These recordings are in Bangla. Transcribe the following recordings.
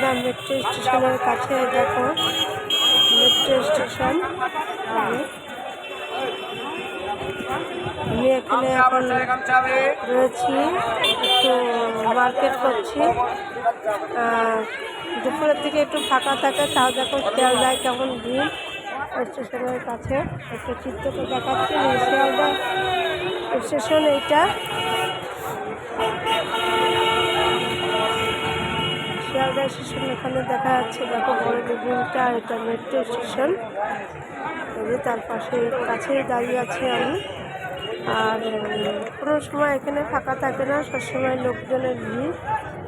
শিয়ালদা মেট্রো স্টেশনের কাছে দেখো মেট্রো স্টেশন আমি। এখানে এখন রয়েছি, একটু মার্কেট করছি। দুপুরের দিকে একটু ফাঁকা থাকে, তাও দেখো শিয়ালদায় কেমন ভিড়। স্টেশনের কাছে একটা চিত্রটা দেখাচ্ছি শিয়ালদা স্টেশন এইটা। শিয়ালদা স্টেশন এখানে দেখা যাচ্ছে, দেখো বড় বিল্ডিংটা এটা মেট্রো স্টেশন তার পাশে, কাছেই দাঁড়িয়ে আছি আমি। আর, কোনো সময় এখানে ফাঁকা থাকে না, সবসময় লোকজনের ভিড়।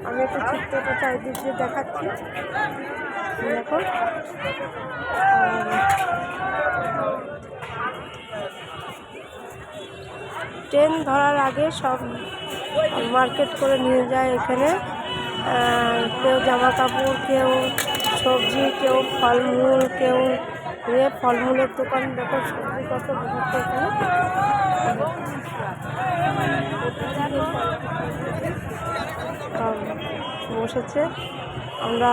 আমি একটু চিত্রটা চারিদিক দিয়ে দেখাচ্ছি। দেখো। আর ট্রেন ধরার আগে সব মার্কেট করে নিয়ে যায় এখানে। কেউ জামা কাপড় কেউ সবজি, কেউ ফলমূল, কেউ ইয়ে ফলমূলের দোকান দেখো, সবজি কত বসেছে বসেছে। আমরা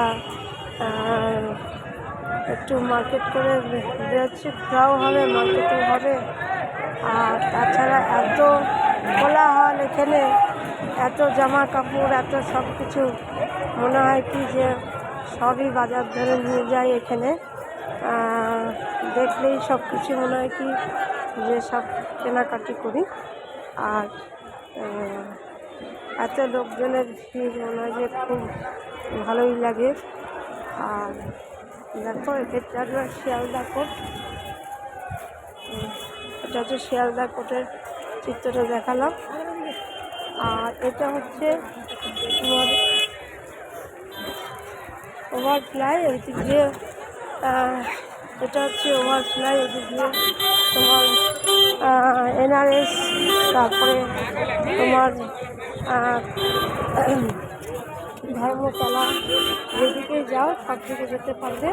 একটু মার্কেট করে বেরোচ্ছি। ঘোরাও হবে মার্কেটিং হবে। আর তাছাড়া এত কোলাহল এখানে। এত জামা কাপড় এত সব কিছু মনে হয় কি যে সবই বাজার ধরে নিয়ে যায় এখানে। দেখলেই সব কিছু মনে হয় কি যে সব কেনাকাটি করি। আর এত লোকজনের ভিড় মনে হয় যে খুব ভালোই লাগে। আর দেখো, এটা শিয়ালদা কোট এটা হচ্ছে শিয়ালদা কোটের চিত্রটা দেখালাম। আর এটা হচ্ছে তোমার ওভারফ্লাই এদিক দিয়ে এটা হচ্ছে ওভারফ্লাই এদিক দিয়ে তোমার এনআরএস, তারপরে তোমার ধর্মতলা যেদিকে যাও, সব দিকে যেতে পারবে।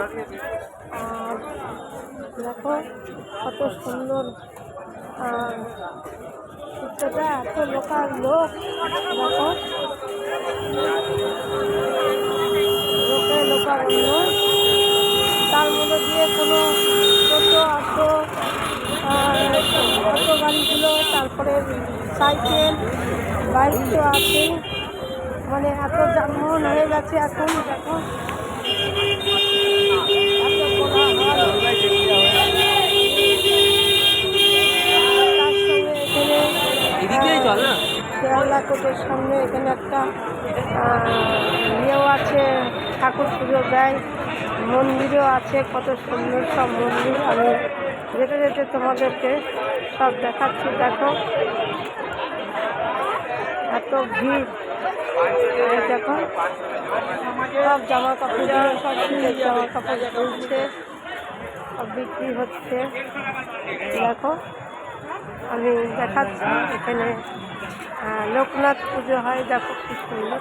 আর দেখো কত সুন্দর আহ, এত লোকাল লোক লোকে লোকারণ্য তার মধ্যে দিয়ে কোনো টোটো অটো অটো গাড়িগুলো তারপরে সাইকেল বাইক তো আছেই মানে এত যানবাহন হয়ে গেছে এখন দেখো এত কোলাহল। তার সঙ্গে এখানে এদিকেই চল না কোটের সামনে এখানে একটা ইয়েও আছে, ঠাকুর পুজো দেয়, মন্দিরও আছে, কত সুন্দর সব মন্দির। আমি যেতে যেতে তোমাদেরকে সব দেখাচ্ছি, দেখো। এত ভিড়। দেখো, সব জামা কাপড় সব জামা কাপড় চলছে সব বিক্রি হচ্ছে। দেখো। আমি দেখাচ্ছি এখানে লোকনাথ পুজো হয়, দেখো কি সুন্দর।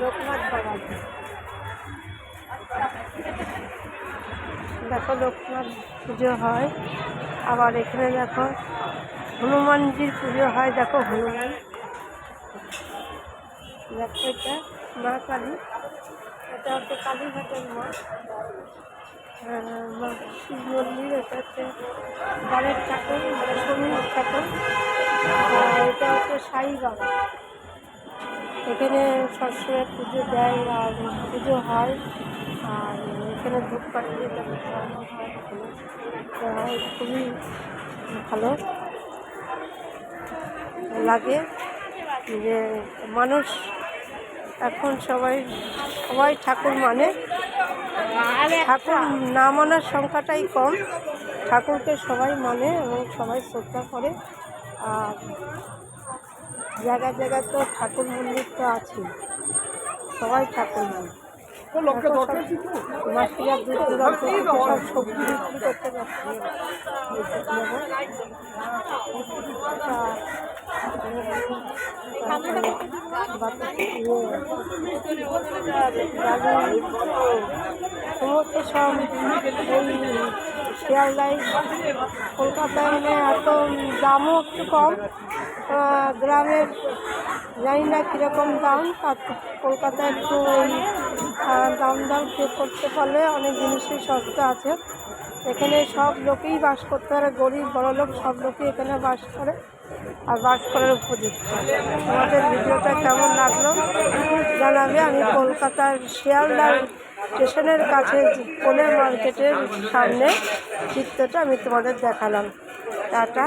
লোকনাথ বাবা দেখো লোকনাথ পুজো হয়। আবার এখানে দেখো হনুমানজির পুজো হয়, দেখো হনুমান। দেখো এটা মা কালী। এটা হচ্ছে কালীঘাটের মা। শিব মন্দির এটা হচ্ছে বাড়ির ঠাকুর মানে শনির ঠাকুর এটা হচ্ছে সাই এখানে সবসময় পুজো দেয় আর পুজো হয়, আর এখানে ধূপকাঠি হয় খুবই ভালো লাগে যে মানুষ এখন সবাই সবাই ঠাকুর মানে। ঠাকুর না মানার সংখ্যাটাই কম। ঠাকুরকে সবাই মানে এবং সবাই শ্রদ্ধা করে। আর জায়গা জায়গায় তো ঠাকুর মন্দির তো আছে সবাই ঠাকুর মানে। সমস্ত সব এই শিয়ালদায় কলকাতায় মানে এত দামও একটু কম। গ্রামের জানি না কীরকম দাম তার কলকাতায় একটু দাম পে করতে পারলে অনেক জিনিসই সস্তা আছে। এখানে সব লোকেই বাস করতে পারে, গরিব, বড় লোক, সব লোকই এখানে বাস করে আর বাস করার উপযুক্ত। তোমাদের ভিডিওটা কেমন লাগল জানাবে। আমি কলকাতার শিয়ালদার স্টেশনের কাছে কোলে মার্কেটের সামনে চিত্রটা আমি তোমাদের দেখালাম। টাটা।